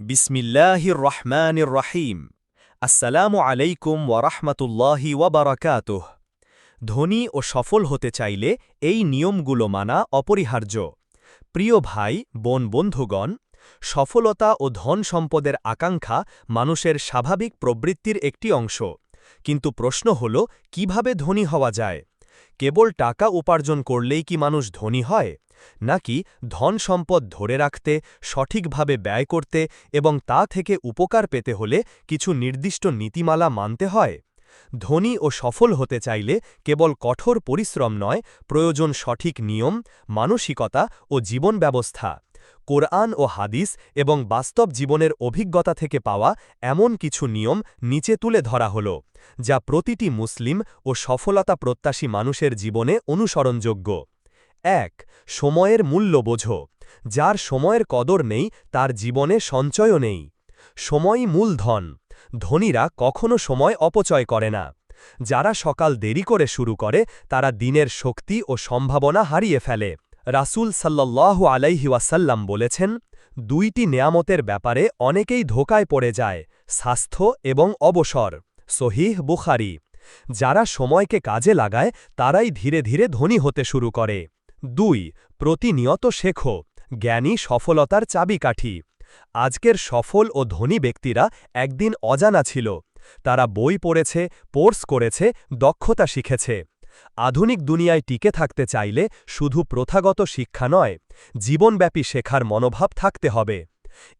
বিসমিল্লাহির রহমানির রহিম। আসসালামু আলাইকুম ওয়ারাহমাতুল্লাহি ওয়াবারাকাতুহ ধনী ও সফল হতে চাইলে এই নিয়মগুলো মানা অপরিহার্য। প্রিয় ভাই, বোন, বন্ধুগণ, সফলতা ও ধন সম্পদের আকাঙ্ক্ষা মানুষের স্বাভাবিক প্রবৃত্তির একটি অংশ। কিন্তু প্রশ্ন হল, কীভাবে ধনী হওয়া যায়? কেবল টাকা উপার্জন করলেই কি মানুষ ধনী হয়? নাকি ধন সম্পদ ধরে রাখতে, সঠিকভাবে ব্যয় করতে এবং তা থেকে উপকার পেতে হলে কিছু নির্দিষ্ট নীতিমালা মানতে হয়? ধনী ও সফল হতে চাইলে কেবল কঠোর পরিশ্রম নয়, প্রয়োজন সঠিক নিয়ম, মানসিকতা ও জীবন ব্যবস্থা কোরআন ও হাদিস এবং বাস্তব জীবনের অভিজ্ঞতা থেকে পাওয়া এমন কিছু নিয়ম নিচে তুলে ধরা হল, যা প্রতিটি মুসলিম ও সফলতা প্রত্যাশী মানুষের জীবনে অনুসরণযোগ্য। এক, সময়ের মূল্য বোঝো, যার সময়ের কদর নেই, তার জীবনে সঞ্চয়ও নেই। সময়ই মূলধন ধনীরা কখনো সময় অপচয় করে না। যারা সকাল দেরি করে শুরু করে, তারা দিনের শক্তি ও সম্ভাবনা হারিয়ে ফেলে। রাসুল সাল্লাহ আলাইহি ওয়াসাল্লাম বলেছেন, দুইটি নেয়ামতের ব্যাপারে অনেকেই ধোকায় পড়ে যায়, স্বাস্থ্য এবং অবসর। সহিহ বুখারি, যারা সময়কে কাজে লাগায়, তারাই ধীরে ধীরে ধনী হতে শুরু করে। দুই, প্রতিনিয়ত শেখো, জ্ঞানী সফলতার চাবিকাঠি। আজকের সফল ও ধনী ব্যক্তিরা একদিন অজানা ছিল। তারা বই পড়েছে, কোর্স করেছে, দক্ষতা শিখেছে। আধুনিক দুনিয়ায় টিকে থাকতে চাইলে শুধু প্রথাগত শিক্ষা নয়, জীবনব্যাপী শেখার মনোভাব থাকতে হবে।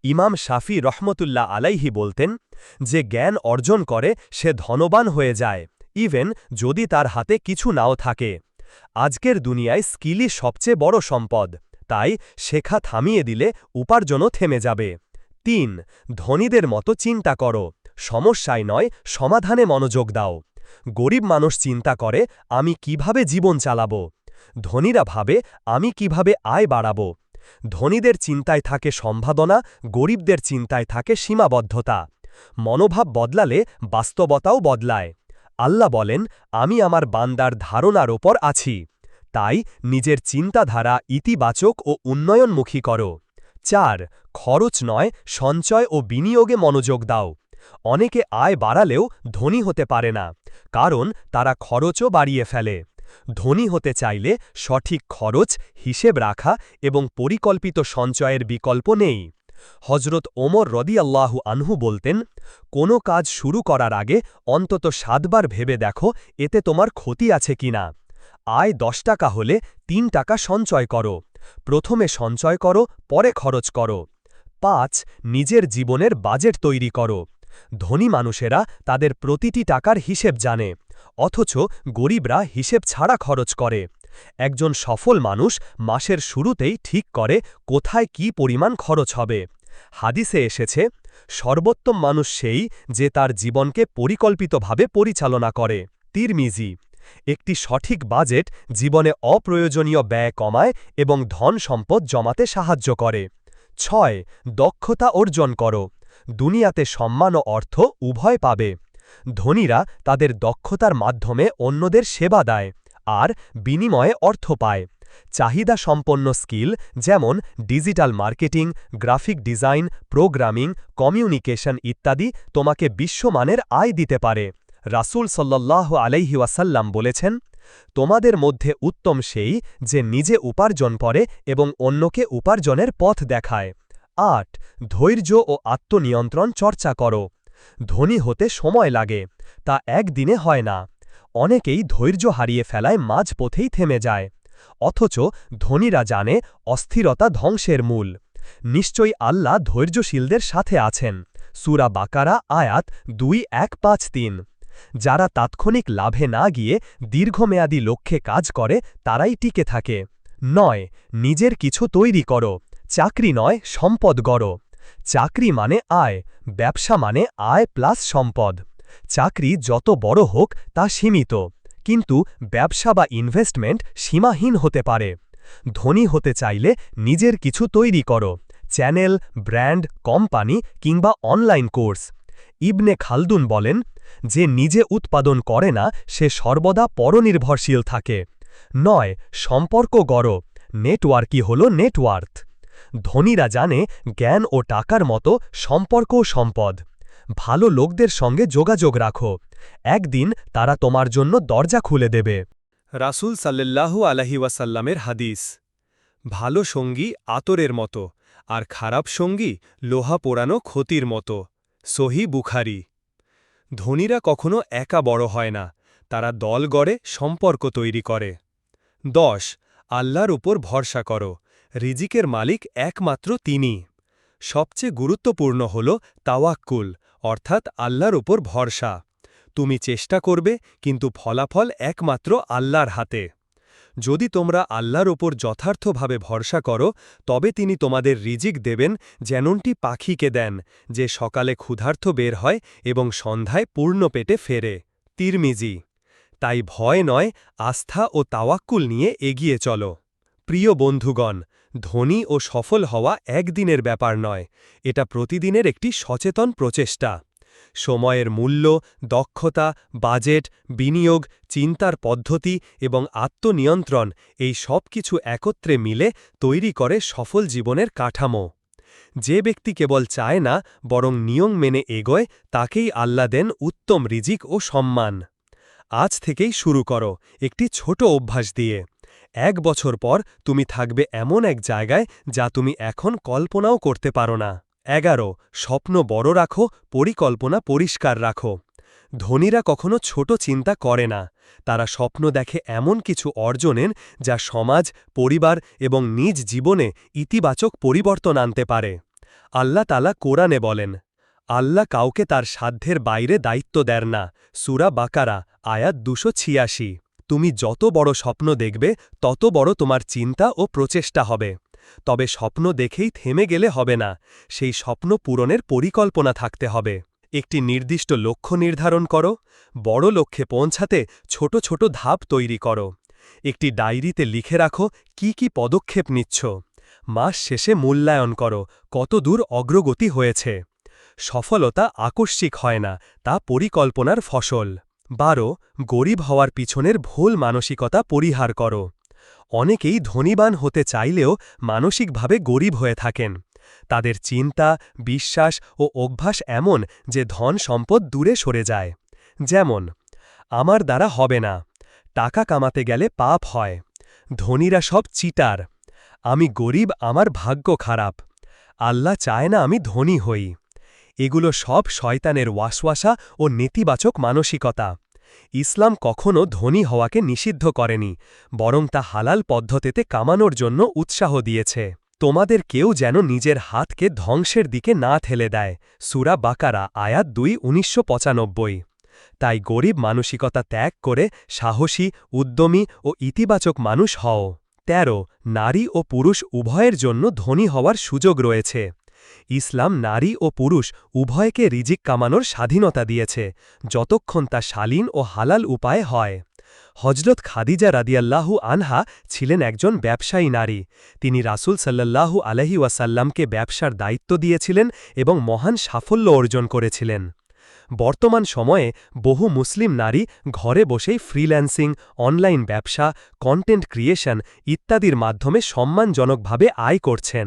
ইমাম শাফি রহমতুল্লাহ আলাইহি বলতেন, যে জ্ঞান অর্জন করে, সে ধনবান হয়ে যায়। ইভেন যদি তার হাতে কিছু নাও থাকে। আজকের দুনিয়ায় স্কিলই সবচেয়ে বড় সম্পদ, তাই শেখা থামিয়ে দিলে উপার্জনও থেমে যাবে। তিন, ধনীদের মতো চিন্তা করো সমস্যায় নয়, সমাধানে মনোযোগ দাও। গরিব মানুষ চিন্তা করে, আমি কীভাবে জীবন চালাব? ধনীরা ভাবে, আমি কীভাবে আয় বাড়াব? ধনীদের চিন্তায় থাকে সম্ভাবনা, গরিবদের চিন্তায় থাকে সীমাবদ্ধতা। মনোভাব বদলালে বাস্তবতাও বদলায়। আল্লাহ বলেন, আমি আমার বান্দার ধারণার ওপর আছি। তাই নিজের চিন্তাধারা ইতিবাচক ও উন্নয়নমুখী করো। চার, খরচ নয়, সঞ্চয় ও বিনিয়োগে মনোযোগ দাও। অনেকে আয় বাড়ালেও ধনী হতে পারে না, কারণ তারা খরচও বাড়িয়ে ফেলে। ধনী হতে চাইলে সঠিক খরচ, হিসেব রাখা এবং পরিকল্পিত সঞ্চয়ের বিকল্প নেই। হজরত ওমর রদি রদিয়াল্লাহু আনহু বলতেন, কোনো কাজ শুরু করার আগে অন্তত সাতবার ভেবে দেখো এতে তোমার ক্ষতি আছে কিনা আয় দশ টাকা হলে তিন টাকা সঞ্চয় করো। প্রথমে সঞ্চয় করো, পরে খরচ করো। পাঁচ, নিজের জীবনের বাজেট তৈরি করো। ধনী মানুষেরা তাদের প্রতিটি টাকার হিসেব জানে, অথচ গরিবরা হিসেব ছাড়া খরচ করে। একজন সফল মানুষ মাসের শুরুতেই ঠিক করে কোথায় কি পরিমাণ খরচ হবে। হাদিসে এসেছে, সর্বোত্তম মানুষ সেই যে তার জীবনকে পরিকল্পিতভাবে পরিচালনা করে। তিরমিজি, একটি সঠিক বাজেট জীবনে অপ্রয়োজনীয় ব্যয় কমায় এবং ধন সম্পদ জমাতে সাহায্য করে। ছয়, দক্ষতা অর্জন করো। দুনিয়াতে সম্মান ও অর্থ উভয় পাবে। ধনীরা তাদের দক্ষতার মাধ্যমে অন্যদের সেবা দেয়। আর বিনিময়ে অর্থ পায়। চাহিদা সম্পন্ন স্কিল যেমন digital marketing, graphic design, programming, communication ইত্যাদি তোমাকে বিশ্বমানের আয় দিতে পারে। রাসুল সাল্লাহ আলাইহি ওয়াসাল্লাম বলেছেন, তোমাদের মধ্যে উত্তম সেই যে নিজে উপার্জন করে এবং অন্যকে উপার্জনের পথ দেখায়। আট, ধৈর্য ও আত্মনিয়ন্ত্রণ চর্চা করো। ধনী হতে সময় লাগে, তা একদিনে হয় না। অনেকেই ধৈর্য হারিয়ে ফেলায় মাঝপথেই থেমে যায়। অথচ ধনীরা জানে অস্থিরতা ধ্বংসের মূল। নিশ্চয়ই আল্লাহ ধৈর্যশীলদের সাথে আছেন। সুরা বাকারা, আয়াত দুই, এক, পাঁচ, তিন। যারা তাৎক্ষণিক লাভে না গিয়ে দীর্ঘমেয়াদী লক্ষ্যে কাজ করে, তারাই টিকে থাকে। নয়, নিজের কিছু তৈরি করো। চাকরি নয়, সম্পদ গড়ো। চাকরি মানে আয়, ব্যবসা মানে আয় প্লাস সম্পদ। চাকরি যত বড় হোক তা সীমিত। কিন্তু ব্যবসা বা ইনভেস্টমেন্ট সীমাহীন হতে পারে। ধনী হতে চাইলে নিজের কিছু তৈরি করো। চ্যানেল, ব্র্যান্ড, কোম্পানি কিংবা অনলাইন কোর্স। ইবনে খালদুন বলেন, যে নিজে উৎপাদন করে না, সে সর্বদা পরনির্ভরশীল থাকে। নয়, সম্পর্ক গড়। নেটওয়ার্কই হল নেটওয়ার্থ। ধনীরা জানে, জ্ঞান ও টাকার মতো সম্পর্কও সম্পদ। ভালো লোকদের সঙ্গে যোগাযোগ রাখো। একদিন তারা তোমার জন্য দরজা খুলে দেবে। রাসুল সাল্লাল্লাহু আলহি ওয়াসাল্লামের হাদিস, ভালো সঙ্গী আতরের মতো আর খারাপ সঙ্গী লোহা পোড়ানো ক্ষতির মতো। সহি বুখারি। ধনীরা কখনো একা বড় হয় না, তারা দল গড়ে সম্পর্ক তৈরি করে। দশ, আল্লাহর উপর ভরসা করো, রিজিকের মালিক একমাত্র তিনি সবচেয়ে গুরুত্বপূর্ণ হল তাওয়াক্কুল অর্থাৎ আল্লাহর উপর ভরসা। তুমি চেষ্টা করবে, কিন্তু ফলাফল একমাত্র আল্লাহর হাতে। যদি তোমরা আল্লাহর ওপর যথার্থভাবে ভরসা করো, তবে তিনি তোমাদের রিজিক দেবেন, যেমনটি পাখিকে দেন, যে সকালে ক্ষুধার্থ বের হয় এবং সন্ধ্যায় পূর্ণ পেটে ফেরে। তিরমিজি। তাই ভয় নয়, আস্থা ও তাওয়াক্কুল নিয়ে এগিয়ে চলো। প্রিয় বন্ধুগণ ধনী ও সফল হওয়া একদিনের ব্যাপার নয়, এটা প্রতিদিনের একটি সচেতন প্রচেষ্টা। সময়ের মূল্য, দক্ষতা, বাজেট, বিনিয়োগ, চিন্তার পদ্ধতি এবং আত্মনিয়ন্ত্রণ এই সব কিছু একত্রে মিলে তৈরি করে সফল জীবনের কাঠামো। যে ব্যক্তি কেবল চায় না, বরং নিয়ম মেনে এগোয়, তাকেই আল্লা দেন উত্তম রিজিক ও সম্মান। আজ থেকেই শুরু করো একটি ছোট অভ্যাস দিয়ে। এক বছর পর তুমি থাকবে এমন এক জায়গায় যা তুমি এখন কল্পনাও করতে পারো না। এগারো, স্বপ্ন বড় রাখো, পরিকল্পনা পরিষ্কার রাখো। ধনীরা কখনো ছোট চিন্তা করে না। তারা স্বপ্ন দেখে এমন কিছু অর্জনের যা সমাজ, পরিবার এবং নিজ জীবনে ইতিবাচক পরিবর্তন আনতে পারে। আল্লাহ তালা কোরআনে বলেন, আল্লাহ কাউকে তার সাধ্যের বাইরে দায়িত্ব দেন না। সুরা বাকারা, আয়াত দুশো ছিয়াশি। তুমি যত বড় স্বপ্ন দেখবে, তত বড় তোমার চিন্তা ও প্রচেষ্টা হবে। তবে স্বপ্ন দেখেই থেমে গেলে হবে না, সেই স্বপ্ন পূরণের পরিকল্পনা থাকতে হবে। একটি নির্দিষ্ট লক্ষ্য নির্ধারণ করো, বড় লক্ষ্যে পৌঁছাতে ছোট ছোট ধাপ তৈরি করো। একটি ডায়েরিতে লিখে রাখো কি কি পদক্ষেপ নিচ্ছ। মাস শেষে মূল্যায়ন করো, কত দূর অগ্রগতি হয়েছে। সফলতা আকস্মিক হয় না, তা পরিকল্পনার ফসল। বারো, গরিব হওয়ার পিছনের ভুল মানসিকতা পরিহার করো। অনেকেই ধনীবান হতে চাইলেও মানসিকভাবে গরিব হয়ে থাকেন। তাদের চিন্তা, বিশ্বাস ও অভ্যাস এমন যে ধন সম্পদ দূরে সরে যায়। যেমন, আমার দ্বারা হবে না। টাকা কামাতে গেলে পাপ হয়। ধনীরা সব চিটার। আমি গরিব, আমার ভাগ্য খারাপ। আল্লাহ চায় না আমি ধনী হই। এগুলো সব শয়তানের ওয়াসওয়াসা ও নেতিবাচক মানসিকতা। ইসলাম কখনও ধনী হওয়াকে নিষিদ্ধ করেনি, বরং তা হালাল পদ্ধতিতে কামানোর জন্য উৎসাহ দিয়েছে। তোমাদের কেউ যেন নিজের হাতকে ধ্বংসের দিকে না ঠেলে দেয়, সুরা বাকারা, আয়াত দুই, উনিশশো তাই গরিব মানসিকতা ত্যাগ করে সাহসী, উদ্যমী ও ইতিবাচক মানুষ হও। তেরো, নারী ও পুরুষ উভয়ের জন্য ধনী হওয়ার সুযোগ রয়েছে। ইসলাম নারী ও পুরুষ উভয়কে রিজিক কামানোর স্বাধীনতা দিয়েছে, যতক্ষণ তা শালীন ও হালাল উপায়ে হয়। হজরত খাদিজা রাদিয়াল্লাহু আনহা ছিলেন একজন ব্যবসায়ী নারী। তিনি রাসুল সাল্লাল্লাহু আলহি ওয়াসাল্লামকে ব্যবসার দায়িত্ব দিয়েছিলেন এবং মহান সাফল্য অর্জন করেছিলেন। বর্তমান সময়ে বহু মুসলিম নারী ঘরে বসেই ফ্রিল্যান্সিং, অনলাইন ব্যবসা, কন্টেন্ট ক্রিয়েশন ইত্যাদির মাধ্যমে সম্মানজনকভাবে আয় করছেন।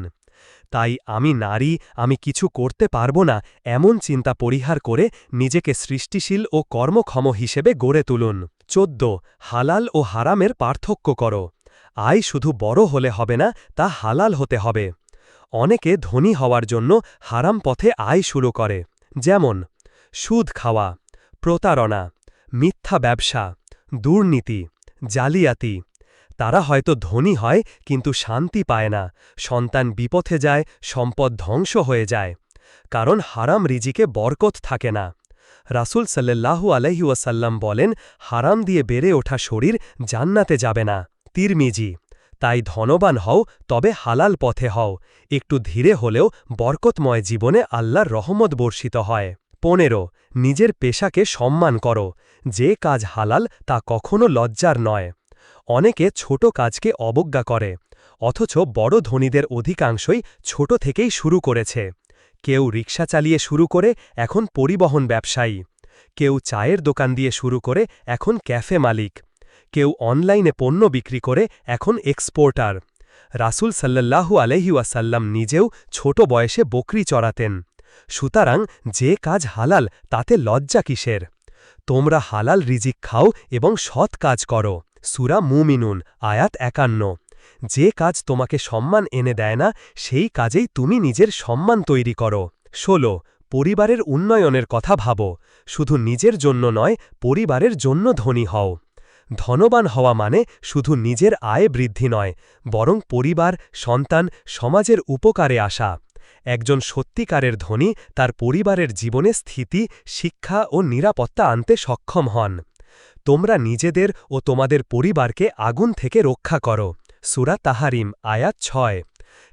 তাই আমি নারী, আমি কিছু করতে পারব না, এমন চিন্তা পরিহার করে নিজেকে সৃষ্টিশীল ও কর্মক্ষম হিসেবে গড়ে তুলুন। চোদ্দ, হালাল ও হারামের পার্থক্য করো। আয় শুধু বড় হলে হবে না, তা হালাল হতে হবে। অনেকে ধনী হওয়ার জন্য হারাম পথে আয় শুরু করে। যেমন, সুদ খাওয়া, প্রতারণা, মিথ্যা ব্যবসা, দুর্নীতি, জালিয়াতি তারা হয়তো ধনী হয়, কিন্তু শান্তি পায় না। সন্তান বিপথে যায়, সম্পদ ধ্বংস হয়ে যায়। কারণ হারাম রিজিকে বরকত থাকে না। রাসুল সাল্লাল্লাহু আলহিউসাল্লাম বলেন, হারাম দিয়ে বেড়ে ওঠা শরীর জান্নাতে যাবে না। তিরমিজি, তাই ধনবান হও, তবে হালাল পথে হও। একটু ধীরে হলেও বরকতময় জীবনে আল্লাহর রহমত বর্ষিত হয়। পনেরো, নিজের পেশাকে সম্মান করো। যে কাজ হালাল, তা কখনো লজ্জার নয়। অনেকে ছোট কাজকে অবজ্ঞা করে, অথচ বড় ধনীদের অধিকাংশই ছোট থেকেই শুরু করেছে। কেউ রিক্সা চালিয়ে শুরু করে, এখন পরিবহন ব্যবসায়ী। কেউ চায়ের দোকান দিয়ে শুরু করে, এখন ক্যাফে মালিক। কেউ অনলাইনে পণ্য বিক্রি করে, এখন এক্সপোর্টার। রাসূল সাল্লাল্লাহু আলহি ওয়াসাল্লাম নিজেও ছোট বয়সে বকরি চড়াতেন। সুতরাং যে কাজ হালাল, তাতে লজ্জা কিসের? তোমরা হালাল রিজিক খাও এবং সৎ কাজ করো। সুরা মুমিনুন, আয়াত একান্ন। যে কাজ তোমাকে সম্মান এনে দেয় না, সেই কাজেই তুমি নিজের সম্মান তৈরি করো। ষোলো, পরিবারের উন্নয়নের কথা ভাবো। শুধু নিজের জন্য নয়, পরিবারের জন্য ধনী হও। ধনবান হওয়া মানে শুধু নিজের আয় বৃদ্ধি নয়, বরং পরিবার, সন্তান, সমাজের উপকারে আসা। একজন সত্যিকারের ধনী তার পরিবারের জীবনে স্থিতি, শিক্ষা ও নিরাপত্তা আনতে সক্ষম হন। তোমরা নিজেদের ও তোমাদের পরিবারকে আগুন থেকে রক্ষা করো। সুরা তাহারিম, আয়াত ছয়।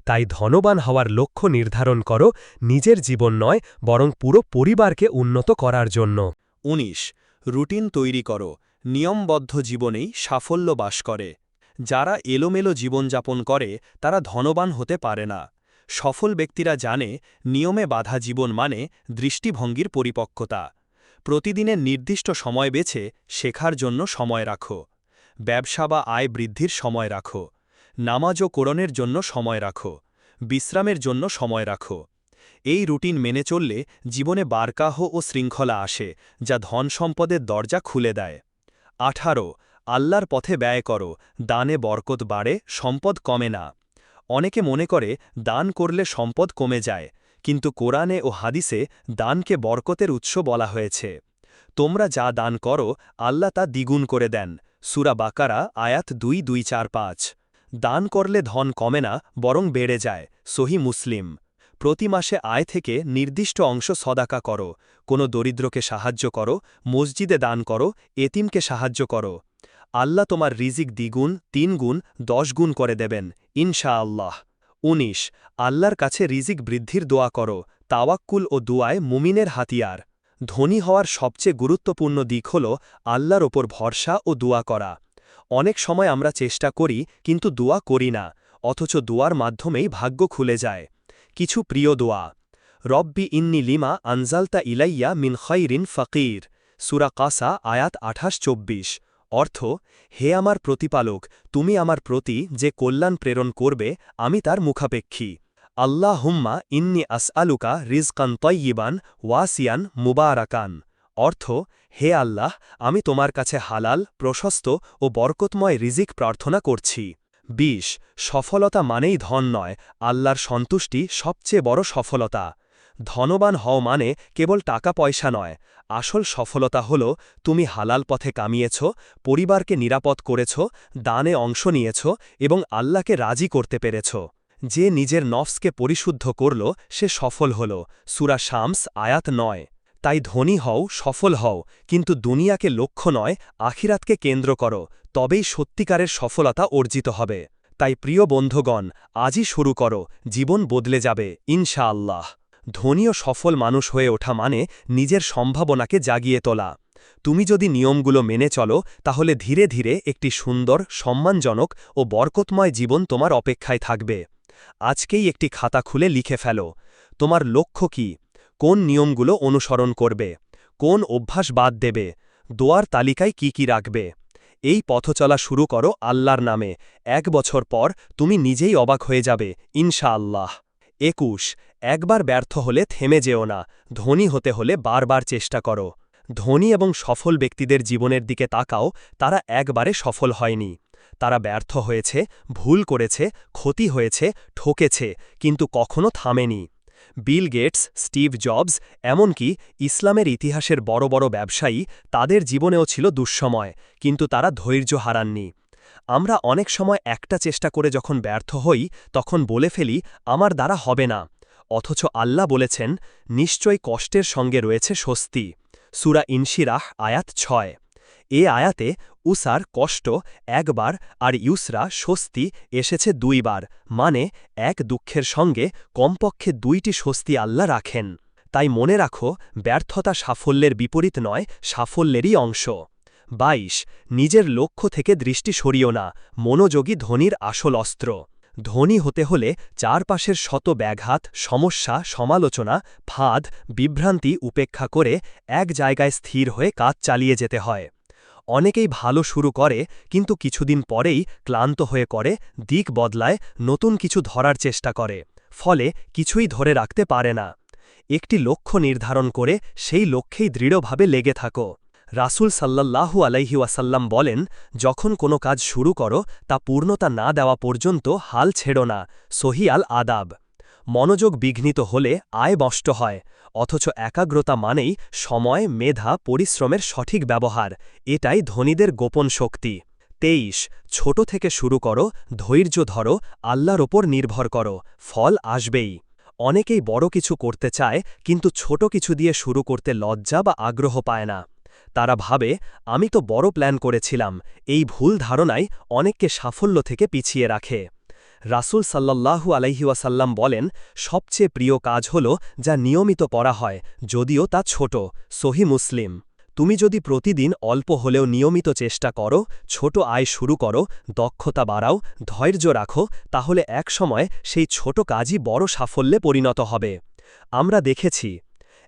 তাই ধনবান হওয়ার লক্ষ্য নির্ধারণ করো, নিজের জীবন নয়, বরং পুরো পরিবারকে উন্নত করার জন্য। ১৯ রুটিন তৈরি করো, নিয়মবদ্ধ জীবনেই সাফল্য বাস করে। যারা এলোমেলো জীবনযাপন করে, তারা ধনবান হতে পারে না। সফল ব্যক্তিরা জানে, নিয়মে বাধা জীবন মানে দৃষ্টিভঙ্গির পরিপক্কতা। প্রতিদিনের নির্দিষ্ট সময় বেছে শেখার জন্য সময় রাখো। ব্যবসা বা আয় বৃদ্ধির সময় রাখো। নামাজ ও কোরণের জন্য সময় রাখো। বিশ্রামের জন্য সময় রাখো। এই রুটিন মেনে চললে জীবনে বারকাহ ও শৃঙ্খলা আসে, যা ধন সম্পদের দরজা খুলে দেয়। আঠারো, আল্লাহর পথে ব্যয় করো। দানে বরকত বাড়ে, সম্পদ কমে না। অনেকে মনে করে, দান করলে সম্পদ কমে যায়। কিন্তু কোরআনে ও হাদিসে দানকে বরকতের উৎস বলা হয়েছে। তোমরা যা দান করো, আল্লাহ তা দ্বিগুণ করে দেন। সুরা বাকারা, আয়াত দুই দুই, চার, পাঁচ। দান করলে ধন কমে না, বরং বেড়ে যায়, সহি মুসলিম। প্রতি মাসে আয় থেকে নির্দিষ্ট অংশ সদাকা করো। কোনো দরিদ্রকে সাহায্য করো, মসজিদে দান করো, এতিমকে সাহায্য করো। আল্লাহ তোমার রিজিক দ্বিগুণ তিন গুণ দশ গুণ করে দেবেন ইনশা আল্লাহ ১৯ আল্লাহর কাছে রিজিক বৃদ্ধির দোয়া করো, তাওয়াক্কুল ও দুয়ায় মুমিনের হাতিয়ার। ধনী হওয়ার সবচেয়ে গুরুত্বপূর্ণ দিক হল আল্লাহর ওপর ভরসা ও দোয়া করা। অনেক সময় আমরা চেষ্টা করি, কিন্তু দোয়া করি না, অথচ দোয়ার মাধ্যমেই ভাগ্য খুলে যায়। কিছু প্রিয় দোয়া। রব্বি ইন্নি লিমা আনজালতা ইলাইয়া মিন ফকির। সুরা কাসা, আয়াত আঠাশ, চব্বিশ। অর্থ, হে আমার প্রতিপালক, তুমি আমার প্রতি যে কল্যাণ প্রেরণ করবে, আমি তার মুখাপেক্ষী। আল্লাহ হুম্মা ইন্নি আসআলুকা রিজকান তৈয়িবান ওয়াসিয়ান মুবারাকান। অর্থ, হে আল্লাহ, আমি তোমার কাছে হালাল, প্রশস্ত ও বরকতময় রিজিক প্রার্থনা করছি। ২০ সফলতা মানেই ধন নয়, আল্লাহর সন্তুষ্টি সবচেয়ে বড় সফলতা। ধনবান হও মানে কেবল টাকা পয়সা নয়। আসল সফলতা হল, তুমি হালাল পথে কামিয়েছ, পরিবারকে নিরাপদ করেছ, দানে অংশ নিয়েছ এবং আল্লাহকে রাজি করতে পেরেছ। যে নিজের নফসকে পরিশুদ্ধ করল, সে সফল হল। সুরা শামস, আয়াত নয়। তাই ধনী হও, সফল হও, কিন্তু দুনিয়াকে লক্ষ্য নয়, আখিরাতকে কেন্দ্র করো, তবেই সত্যিকারের সফলতা অর্জিত হবে। তাই প্রিয় বন্ধুগণ, আজই শুরু করো, জীবন বদলে যাবে, ইনশাআল্লাহ। ধনী ও সফল মানুষ হয়ে ওঠা মানে নিজের সম্ভাবনাকে জাগিয়ে তোলা। তুমি যদি নিয়মগুলো মেনে চলো, তাহলে ধীরে ধীরে একটি সুন্দর, সম্মানজনক ও বরকতময় জীবন তোমার অপেক্ষায় থাকবে। আজকেই একটি খাতা খুলে লিখে ফেলো। তোমার লক্ষ্য কি? কোন নিয়মগুলো অনুসরণ করবে? কোন অভ্যাস বাদ দেবে? দোয়ার তালিকায় কি কি রাখবে? এই পথচলা শুরু করো আল্লাহর নামে। এক বছর পর তুমি নিজেই অবাক হয়ে যাবে, ইনশাআল্লাহ। একুশ, একবার ব্যর্থ হলে থেমে যেও না, ধনী হতে হলে বারবার চেষ্টা করো। ধনী এবং সফল ব্যক্তিদের জীবনের দিকে তাকাও, তারা একবারে সফল হয়নি। তারা ব্যর্থ হয়েছে, ভুল করেছে, ক্ষতি হয়েছে, ঠকেছে, কিন্তু কখনো থামেনি। বিল গেটস, স্টিভ জবস, এমনকি ইসলামের ইতিহাসের বড় বড় ব্যবসায়ী, তাদের জীবনেও ছিল দুঃসময়, কিন্তু তারা ধৈর্য হারাননি। আমরা অনেক সময় একটা চেষ্টা করে যখন ব্যর্থ হই, তখন বলে ফেলি, আমার দ্বারা হবে না। অথচ আল্লাহ বলেছেন নিশ্চয় কষ্টের সঙ্গে রয়েছে স্বস্তি। সুরা ইনশিরাহ, আয়াত ছয়। এ আয়াতে উসার কষ্ট একবার আর ইউসরা স্বস্তি এসেছে দুইবার মানে এক দুঃখের সঙ্গে কমপক্ষে দুইটি স্বস্তি আল্লাহ রাখেন। তাই মনে রাখো, ব্যর্থতা সাফল্যের বিপরীত নয়, সাফল্যেরই অংশ। ২২ নিজের লক্ষ্য থেকে দৃষ্টি সরিও না, মনোযোগী ধনির আসল অস্ত্র। ধনী হতে হলে চারপাশের শত ব্যাঘাত, সমস্যা, সমালোচনা, ফাঁদ, বিভ্রান্তি উপেক্ষা করে এক জায়গায় স্থির হয়ে কাজ চালিয়ে যেতে হয়। অনেকেই ভালো শুরু করে, কিন্তু কিছুদিন পরেই ক্লান্ত হয়ে করে, দিক বদলায়, নতুন কিছু ধরার চেষ্টা করে, ফলে কিছুই ধরে রাখতে পারে না। একটি লক্ষ্য নির্ধারণ করে সেই লক্ষ্যেই দৃঢ়ভাবে লেগে থাকো। রাসূল সাল্লাল্লাহু আলাইহি ওয়াসাল্লাম বলেন, যখন কোনো কাজ শুরু করো, তা পূর্ণতা না দেওয়া পর্যন্ত হাল ছেড়ো না, সহি আল আদাব। মনোযোগ বিঘ্নিত হলে আয় নষ্ট হয়, অথচ একাগ্রতা মানেই সময়, মেধা, পরিশ্রমের সঠিক ব্যবহার, এটাই ধনীদের গোপন শক্তি। তেইশ, ছোট থেকে শুরু করো, ধৈর্য ধরো, আল্লাহর ওপর নির্ভর করো, ফল আসবেই। অনেকেই বড় কিছু করতে চায়, কিন্তু ছোট কিছু দিয়ে শুরু করতে লজ্জা বা আগ্রহ পায় না। তারা ভাবে, আমি তো বড় প্ল্যান করেছিলাম, এই ভুল ধারণাই অনেককে সাফল্য থেকে পিছিয়ে রাখে। রাসূল সাল্লাল্লাহু আলাইহিওয়াসাল্লাম বলেন, সবচেয়ে প্রিয় কাজ হল যা নিয়মিত পড়া হয়, যদিও তা ছোট, সহি মুসলিম। তুমি যদি প্রতিদিন অল্প হলেও নিয়মিত চেষ্টা করো, ছোট আয় শুরু করো, দক্ষতা বাড়াও, ধৈর্য রাখো, তাহলে একসময় সেই ছোট কাজই বড় সাফল্যে পরিণত হবে। আমরা দেখেছি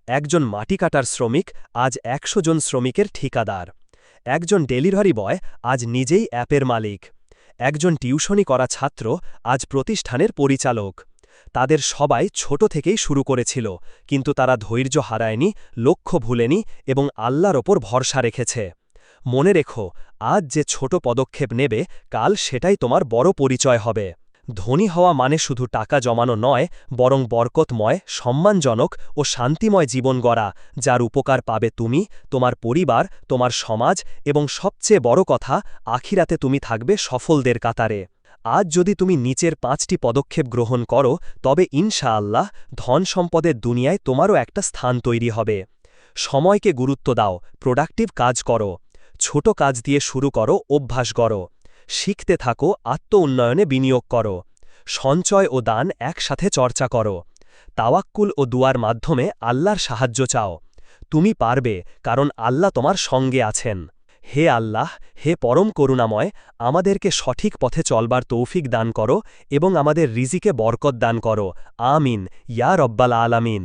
একজন মাটি কাটার শ্রমিক, আজ একশো জন শ্রমিকের ঠিকাদার। একজন ডেলিভারি বয়, আজ নিজেই অ্যাপের মালিক। একজন টিউশনি করা ছাত্র, আজ প্রতিষ্ঠানের পরিচালক। তাদের সবাই ছোট থেকেই শুরু করেছিল, কিন্তু তারা ধৈর্য হারায়নি, লক্ষ্য ভুলেনি এবং আল্লাহর ওপর ভরসা রেখেছে। মনে রেখো, আজ যে ছোট পদক্ষেপ নেবে, কাল সেটাই তোমার বড় পরিচয় হবে। ধনী হওয়া মানে শুধু টাকা জমানো নয়, বরং বরকতময়, সম্মানজনক ও শান্তিময় জীবন গড়া, যার উপকার পাবে তুমি, তোমার পরিবার, তোমার সমাজ এবং সবচেয়ে বড় কথা, আখিরাতে তুমি থাকবে সফলদের কাতারে। আজ যদি তুমি নিচের পাঁচটি পদক্ষেপ গ্রহণ করো, তবে ইনশাআল্লাহ ধন সম্পদের দুনিয়ায় তোমারও একটা স্থান তৈরি হবে। সময়কে গুরুত্ব দাও, প্রোডাক্টিভ কাজ করো, ছোট কাজ দিয়ে শুরু করো, অভ্যাস করো শিখতে থাকো আত্ম উন্নয়নে বিনিয়োগ করো, সঞ্চয় ও দান একসাথে চর্চা করো, তাওয়াক্কুল ও দুয়ার মাধ্যমে আল্লাহর সাহায্য চাও। তুমি পারবে, কারণ আল্লাহ তোমার সঙ্গে আছেন। হে আল্লাহ, হে পরম করুণাময়, আমাদেরকে সঠিক পথে চলবার তৌফিক দান করো এবং আমাদের রিজিকে বরকত দান করো। আমিন। ইয়া রব্বাল আলামিন।